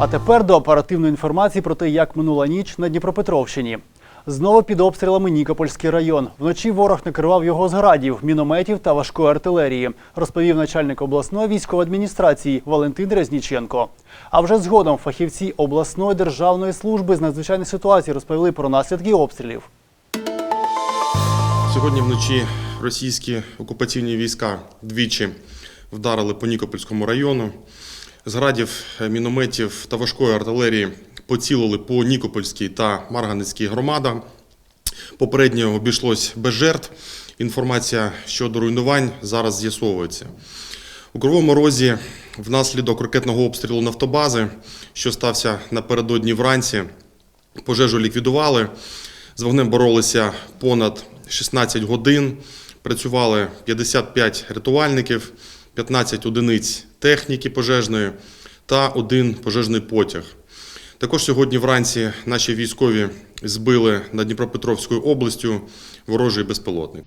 А тепер до оперативної інформації про те, як минула ніч на Дніпропетровщині. Знову під обстрілами Нікопольський район. Вночі ворог накривав його з градів, мінометів та важкої артилерії, розповів начальник обласної військової адміністрації Валентин Резніченко. А вже згодом фахівці обласної державної служби з надзвичайних ситуацій розповіли про наслідки обстрілів. Сьогодні вночі російські окупаційні війська двічі вдарили по Нікопольському району. З е, мінометів та важкої артилерії поцілили по Нікопольській та Марганецькій громадам. Попередньо обійшлось без жертв. Інформація щодо руйнувань зараз з'ясовується. У Кривому Розі внаслідок ракетного обстрілу нафтобази, що стався напередодні вранці, пожежу ліквідували. З вогнем боролися понад 16 годин. Працювали 55 рятувальників, 15 одиниць техніки пожежної та один пожежний потяг. Також сьогодні вранці наші військові збили над Дніпропетровською областю ворожий безпілотник.